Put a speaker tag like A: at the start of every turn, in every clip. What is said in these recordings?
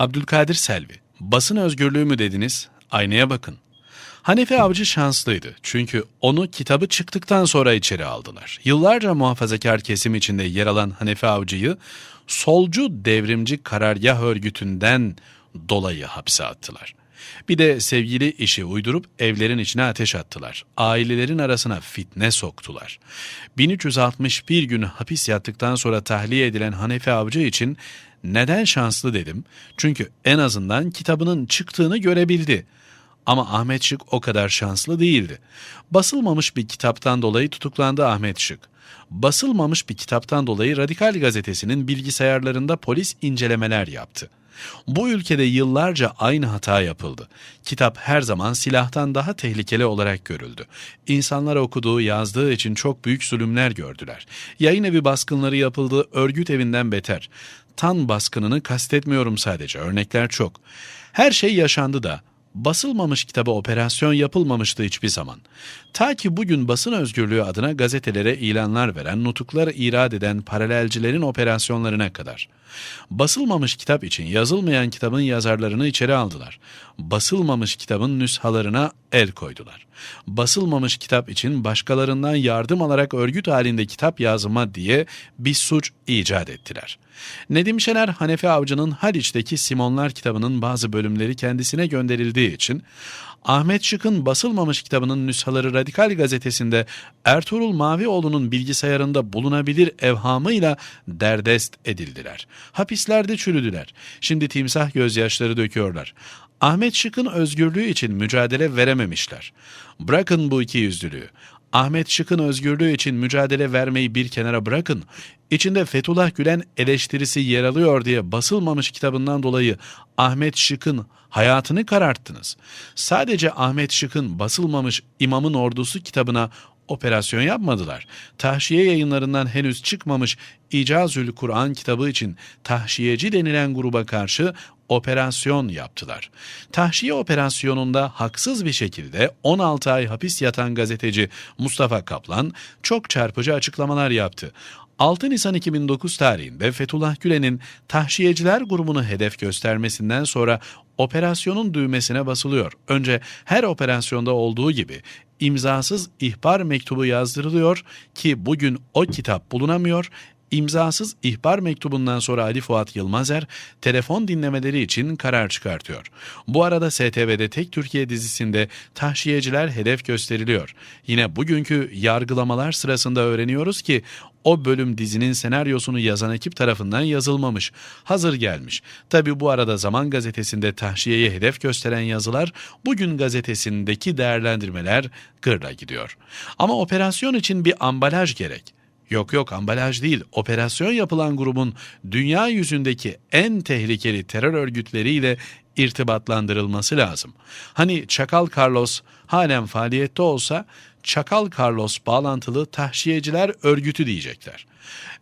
A: Abdülkadir Selvi, basın özgürlüğü mü dediniz? Aynaya bakın. Hanefi Avcı şanslıydı çünkü onu kitabı çıktıktan sonra içeri aldılar. Yıllarca muhafazakar kesim içinde yer alan Hanefi Avcı'yı solcu devrimci karargah örgütünden dolayı hapse attılar. Bir de sevgili işi uydurup evlerin içine ateş attılar. Ailelerin arasına fitne soktular. 1361 gün hapis yattıktan sonra tahliye edilen Hanefi Avcı için neden şanslı dedim? Çünkü en azından kitabının çıktığını görebildi. Ama Ahmet Şık o kadar şanslı değildi. Basılmamış bir kitaptan dolayı tutuklandı Ahmet Şık. Basılmamış bir kitaptan dolayı Radikal gazetesinin bilgisayarlarında polis incelemeler yaptı. Bu ülkede yıllarca aynı hata yapıldı. Kitap her zaman silahtan daha tehlikeli olarak görüldü. İnsanlar okuduğu, yazdığı için çok büyük zulümler gördüler. Yayın evi baskınları yapıldı, örgüt evinden beter. Tan baskınını kastetmiyorum sadece, örnekler çok. Her şey yaşandı da basılmamış kitaba operasyon yapılmamıştı hiçbir zaman. Ta ki bugün basın özgürlüğü adına gazetelere ilanlar veren, nutuklar irad eden paralelcilerin operasyonlarına kadar. Basılmamış kitap için yazılmayan kitabın yazarlarını içeri aldılar. Basılmamış kitabın nüshalarına el koydular. Basılmamış kitap için başkalarından yardım alarak örgüt halinde kitap yazma diye bir suç icat ettiler. Nedim Şener Hanefi Avcı'nın Haliç'teki Simonlar kitabının bazı bölümleri kendisine gönderildiği için Ahmet Şık'ın basılmamış kitabının nüshaları Radikal gazetesinde Ertuğrul Mavioğlu'nun bilgisayarında bulunabilir evhamıyla derdest edildiler. Hapislerde çürüdüler. Şimdi timsah gözyaşları döküyorlar. Ahmet Şık'ın özgürlüğü için mücadele verememişler. Bırakın bu iki yüzlülüğü. Ahmet Şık'ın özgürlüğü için mücadele vermeyi bir kenara bırakın. İçinde Fethullah Gülen eleştirisi yer alıyor diye basılmamış kitabından dolayı Ahmet Şık'ın hayatını kararttınız. Sadece Ahmet Şık'ın basılmamış İmamın Ordusu kitabına operasyon yapmadılar. Tahşiye yayınlarından henüz çıkmamış İcazül Kur'an kitabı için tahşiyeci denilen gruba karşı operasyon yaptılar. Tahşiye operasyonunda haksız bir şekilde 16 ay hapis yatan gazeteci Mustafa Kaplan çok çarpıcı açıklamalar yaptı. 6 Nisan 2009 tarihinde Fethullah Gülen'in tahşiyeciler grubunu hedef göstermesinden sonra operasyonun düğmesine basılıyor. Önce her operasyonda olduğu gibi imzasız ihbar mektubu yazdırılıyor ki bugün o kitap bulunamıyor İmzasız ihbar mektubundan sonra Ali Fuat Yılmazer telefon dinlemeleri için karar çıkartıyor. Bu arada STV'de Tek Türkiye dizisinde tahşiyeciler hedef gösteriliyor. Yine bugünkü yargılamalar sırasında öğreniyoruz ki o bölüm dizinin senaryosunu yazan ekip tarafından yazılmamış, hazır gelmiş. Tabi bu arada Zaman Gazetesi'nde tahşiyeye hedef gösteren yazılar bugün gazetesindeki değerlendirmeler gırla gidiyor. Ama operasyon için bir ambalaj gerek. Yok yok ambalaj değil. Operasyon yapılan grubun dünya yüzündeki en tehlikeli terör örgütleriyle irtibatlandırılması lazım. Hani Çakal Carlos halen faaliyette olsa Çakal Carlos bağlantılı tahşiyeciler örgütü diyecekler.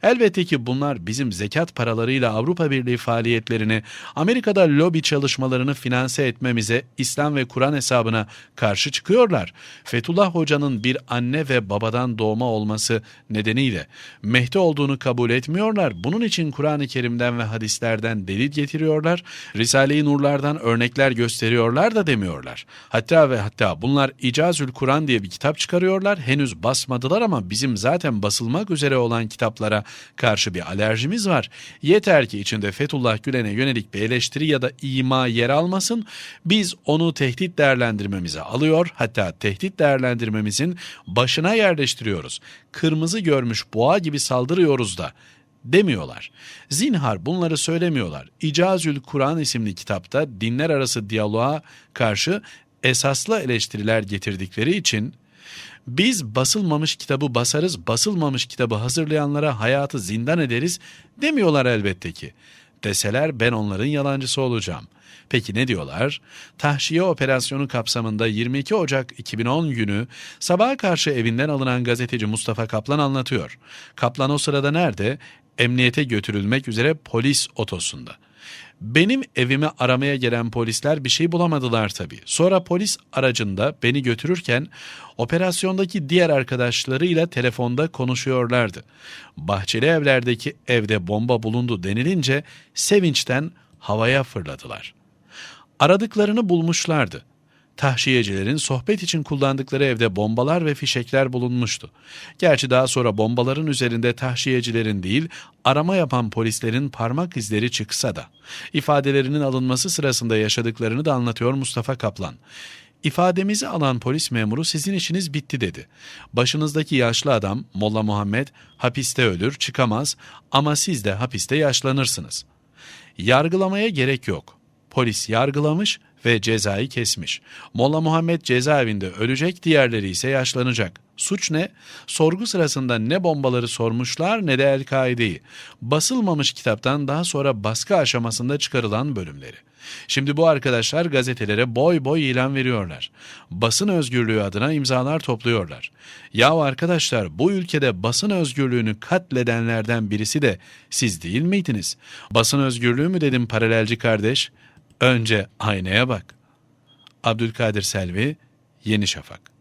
A: Elbette ki bunlar bizim zekat paralarıyla Avrupa Birliği faaliyetlerini, Amerika'da lobi çalışmalarını finanse etmemize, İslam ve Kur'an hesabına karşı çıkıyorlar. Fethullah Hoca'nın bir anne ve babadan doğma olması nedeniyle Mehdi olduğunu kabul etmiyorlar. Bunun için Kur'an-ı Kerim'den ve hadislerden delil getiriyorlar. Risale-i Nurlardan örnekler gösteriyorlar da demiyorlar. Hatta ve hatta bunlar İcazül Kur'an diye bir kitap çıkarıyorlar. Henüz basmadılar ama bizim zaten basılmak üzere olan kitaplara karşı bir alerjimiz var. Yeter ki içinde Fethullah Gülen'e yönelik bir eleştiri ya da ima yer almasın. Biz onu tehdit değerlendirmemize alıyor hatta tehdit değerlendirmemizin başına yerleştiriyoruz. Kırmızı görmüş boğa gibi saldırıyoruz da demiyorlar. Zinhar bunları söylemiyorlar. İcazül Kur'an isimli kitapta dinler arası diyaloğa karşı esaslı eleştiriler getirdikleri için biz basılmamış kitabı basarız, basılmamış kitabı hazırlayanlara hayatı zindan ederiz demiyorlar elbette ki. Deseler ben onların yalancısı olacağım. Peki ne diyorlar? Tahşiye operasyonu kapsamında 22 Ocak 2010 günü sabaha karşı evinden alınan gazeteci Mustafa Kaplan anlatıyor. Kaplan o sırada nerede? Emniyete götürülmek üzere polis otosunda. Benim evimi aramaya gelen polisler bir şey bulamadılar tabii. Sonra polis aracında beni götürürken operasyondaki diğer arkadaşlarıyla telefonda konuşuyorlardı. Bahçeli evlerdeki evde bomba bulundu denilince sevinçten havaya fırladılar. Aradıklarını bulmuşlardı. Tahşiyecilerin sohbet için kullandıkları evde bombalar ve fişekler bulunmuştu. Gerçi daha sonra bombaların üzerinde tahşiyecilerin değil, arama yapan polislerin parmak izleri çıksa da. ifadelerinin alınması sırasında yaşadıklarını da anlatıyor Mustafa Kaplan. İfademizi alan polis memuru sizin işiniz bitti dedi. Başınızdaki yaşlı adam Molla Muhammed hapiste ölür çıkamaz ama siz de hapiste yaşlanırsınız. Yargılamaya gerek yok. Polis yargılamış ve cezayı kesmiş. Molla Muhammed cezaevinde ölecek, diğerleri ise yaşlanacak. Suç ne? Sorgu sırasında ne bombaları sormuşlar ne de El-Kaide'yi. Basılmamış kitaptan daha sonra baskı aşamasında çıkarılan bölümleri. Şimdi bu arkadaşlar gazetelere boy boy ilan veriyorlar. Basın özgürlüğü adına imzalar topluyorlar. Ya arkadaşlar bu ülkede basın özgürlüğünü katledenlerden birisi de siz değil miydiniz? Basın özgürlüğü mü dedim paralelci kardeş? Önce aynaya bak. Abdülkadir Selvi, Yeni Şafak